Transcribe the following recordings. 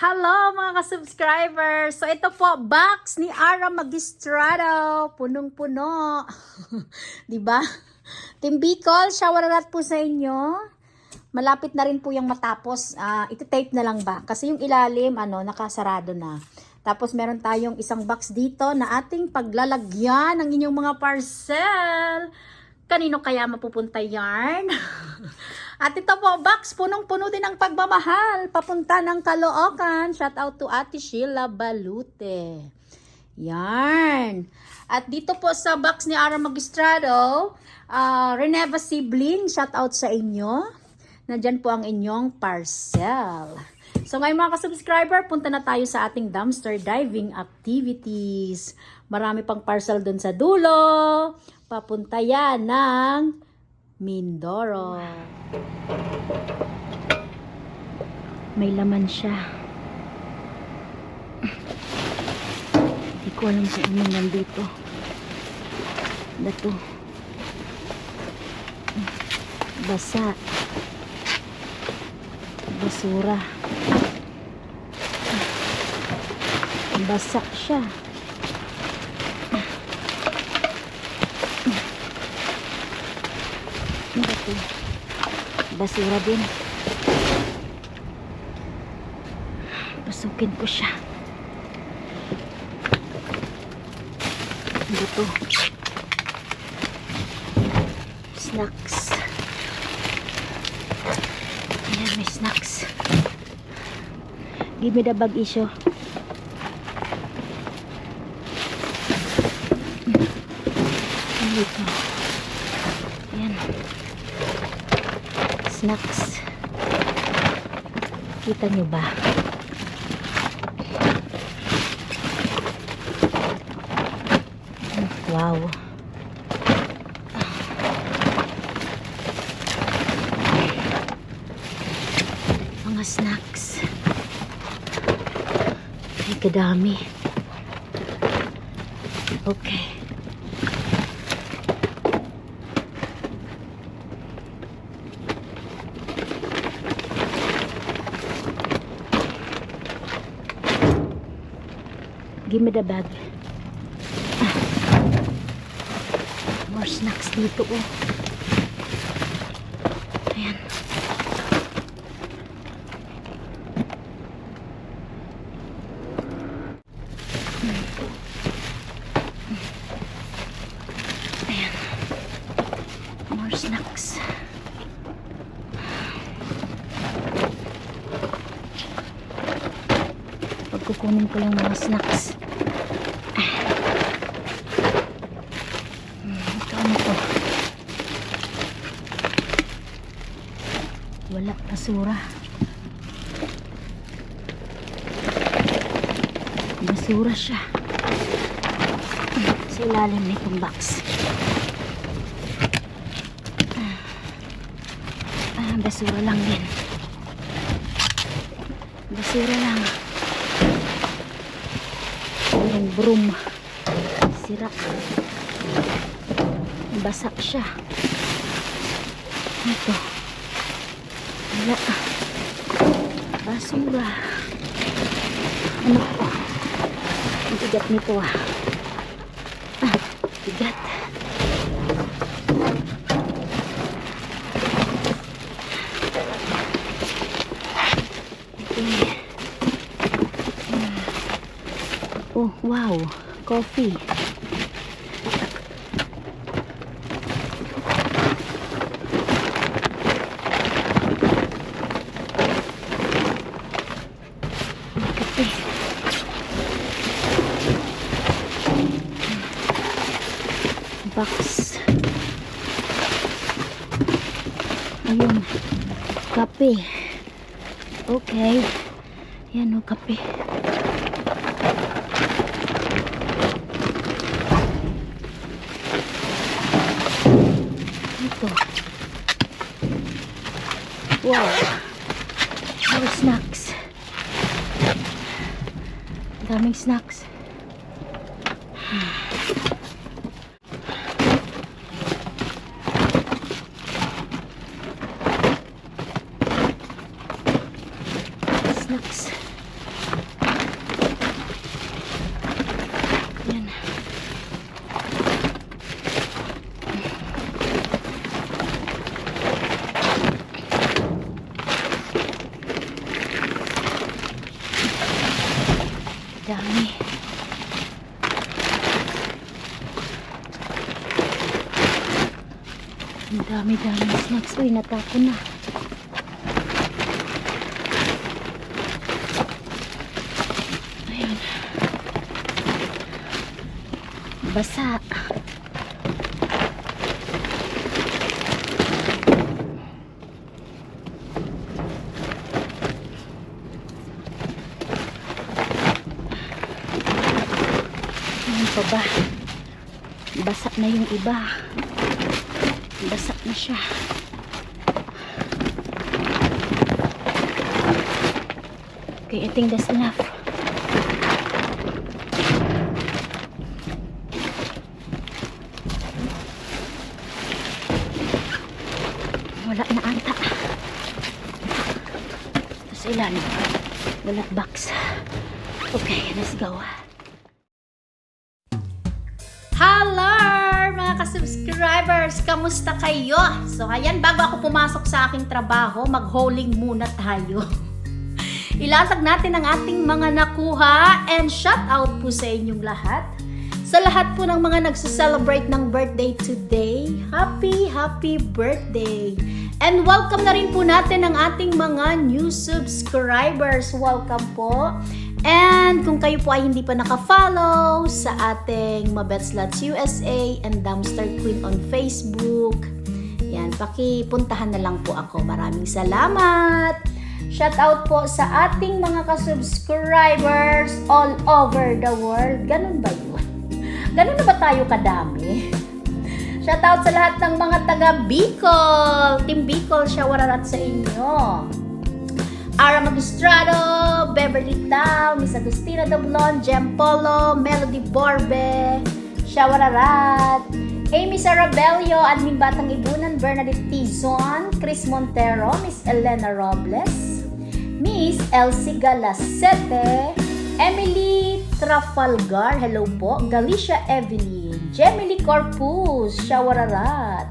Hello mga ka-subscribers! So ito po, box ni Ara Magistrado. Punong-puno. ba? Team Bicol, shower out po sa inyo. Malapit na rin po yung matapos. Ah, ito tape na lang ba? Kasi yung ilalim, ano, nakasarado na. Tapos meron tayong isang box dito na ating paglalagyan ng inyong mga parcel. Kanino kaya mapupunta yarn? At ito po, box, punong-puno din ang pagmamahal. Papunta ng Caloocan. Shout out to Ate Sheila Balute. Yarn. At dito po sa box ni Ara Magistrado, uh, Reneva Sibling, shout out sa inyo. Nandyan po ang inyong parcel. So ngayon mga ka-subscriber, punta na tayo sa ating dumpster diving activities. Marami pang parcel dun sa dulo. Papunta yan ng Mindoro. May laman siya. Hindi ko alam kung ano nandito. Dato. Basa. Basura. Basak siya. Ano ba to? Basura din. Pasukin ko siya. Ano to? Snacks. Ayan, may snacks. Give me the bag issue. Ano ito? Ayan. Snacks. Kita nyo ba? Wow. Mga snacks. Ay, kadami. Okay. Give me the bag. Ah. More snacks dito oh. Ayan. Ayan. More snacks. Pagkukunin ko yung mga snacks. Hmm, Ito ano to? Wala, basura. Basura siya. Sa ilalim nitong box. Ah, basura lang din. Basura lang. Yung broom. Sira. Basak siya. Ito. Wala. Basura. Ano ko? Ang bigat nito ah. Ah, bigat. Okay. Oh, wow. Coffee. Okay. Yan o, kape. Ito. Wow. Snacks. Daming snacks. Dami. Ang dami-dami snacks. Uy, natapon na. Ayun. Basa. Ano pa ba? Basa na yung iba. Basa na siya. Okay, I think that's enough. Wala na ata. Tapos ilan? Wala box. Okay, let's go. Hello mga ka-subscribers! Kamusta kayo? So ayan, bago ako pumasok sa aking trabaho, mag-hauling muna tayo. Ilatag natin ang ating mga nakuha and shout out po sa inyong lahat. Sa lahat po ng mga nagsa-celebrate ng birthday today, happy, happy birthday! And welcome na rin po natin ang ating mga new subscribers. Welcome po! And kung kayo po ay hindi pa naka-follow sa ating Mabets Lots USA and Dumpster Queen on Facebook, yan, pakipuntahan na lang po ako. Maraming salamat! Shout out po sa ating mga ka-subscribers all over the world. Ganun ba yun? Ganun na ba tayo kadami? Shout out sa lahat ng mga taga Bicol. Team Bicol, shawararat sa inyo. Ara Magistrado, Beverly Tao, Miss Agustina Doblon, Jem Polo, Melody Borbe, Shawararat, Amy Sarabello, Admin Batang Ibunan, Bernadette Tizon, Chris Montero, Miss Elena Robles, Miss Elsie Galasete, Emily Trafalgar, hello po, Galicia Evelyn, Gemily Corpus, Shawararat,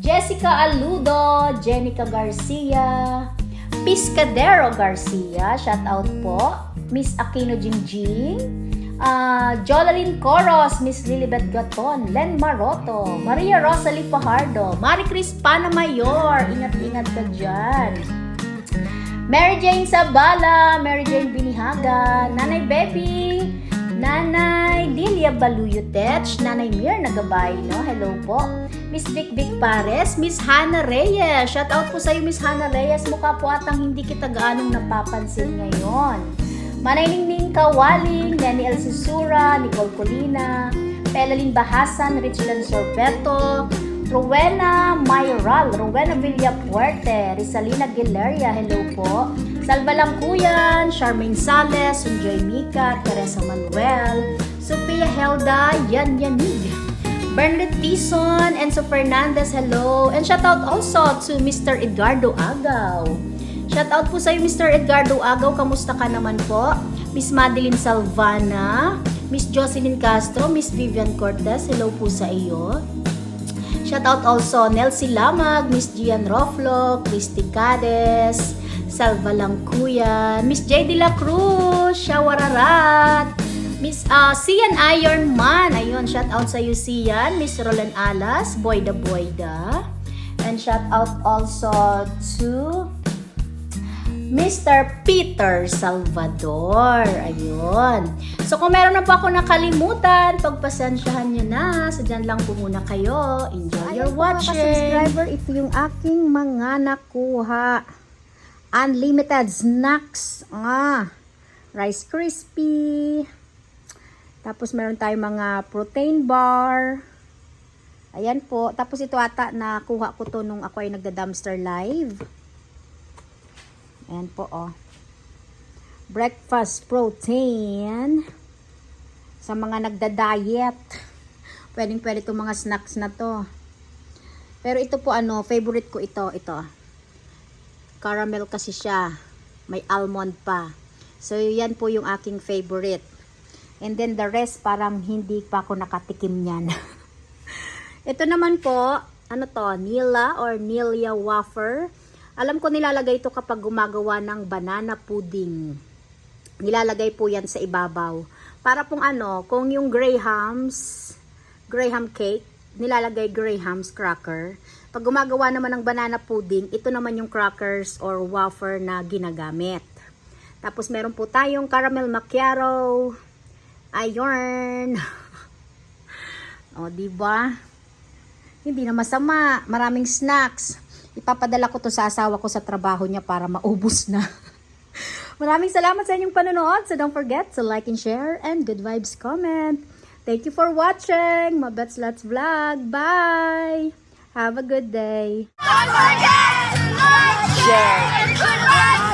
Jessica Aludo, Jenica Garcia, Piscadero Garcia, shout out po. Miss Aquino Jingjing, uh, Jolaline Coros, Miss Lilibet Gaton, Len Maroto, Maria Rosalie Pajardo, Mari Cris Panamayor, ingat-ingat ka dyan. Mary Jane Sabala, Mary Jane Binihaga, Nanay Baby, Nanay Lilia Baluyotech, Nanay Mir Nagabay, no? Hello po. Miss Vic Vic Pares, Miss Hannah Reyes. Shout out po sa iyo, Miss Hannah Reyes. Mukha po atang hindi kita gaanong napapansin ngayon. Manay Ningning Kawaling, Nenny El Susura, Nicole Colina, Pelalin Bahasan, Richland Sorbeto, Rowena Mayral, Rowena Villapuerte, Rizalina Gileria, hello po. Salva Langkuyan, Charmaine Sales, Sunjoy Mika, Teresa Manuel, Sophia Helda, Yan Yanig, Bernadette Tison, Enzo Fernandez, hello. And shout out also to Mr. Edgardo Agaw. Shout out po sa iyo, Mr. Edgardo Agaw. Kamusta ka naman po? Miss Madeline Salvana, Miss Jocelyn Castro, Miss Vivian Cortez, hello po sa iyo. Shout out also Nelsie Lamag, Miss Gian Roflo, Christy Cades, Salva Langkuyan, Miss J. De La Cruz, Shawararat, Miss uh, Sian Ironman, ayun, shout out sa iyo Sian, Miss Roland Alas, Boyda Boyda, and shout out also to Mr. Peter Salvador. Ayun. So, kung meron na po ako nakalimutan, pagpasensyahan nyo na. So, dyan lang po muna kayo. Enjoy your watching. subscriber, ito yung aking mga nakuha. Unlimited snacks. Ah, Rice Crispy. Tapos, meron tayong mga protein bar. Ayan po. Tapos, ito ata, nakuha ko to nung ako ay nagda-dumpster live. Ayan po, oh. Breakfast protein. Sa mga nagda-diet. Pwedeng pwede itong mga snacks na to. Pero ito po, ano, favorite ko ito. Ito. Caramel kasi siya. May almond pa. So, yan po yung aking favorite. And then the rest, parang hindi pa ako nakatikim niyan. ito naman po, ano to, Nila or Nilia Wafer. Alam ko nilalagay ito kapag gumagawa ng banana pudding. Nilalagay po yan sa ibabaw. Para pong ano, kung yung grahams, graham cake, nilalagay grahams cracker. Pag gumagawa naman ng banana pudding, ito naman yung crackers or wafer na ginagamit. Tapos meron po tayong caramel macchiato. Ayun. o, di ba? Hindi na masama. Maraming snacks. Ipapadala ko to sa asawa ko sa trabaho niya para maubos na. Maraming salamat sa inyong panonood. So don't forget to like and share and good vibes comment. Thank you for watching. Mabets Let's Vlog. Bye. Have a good day. Don't forget to like, share, and put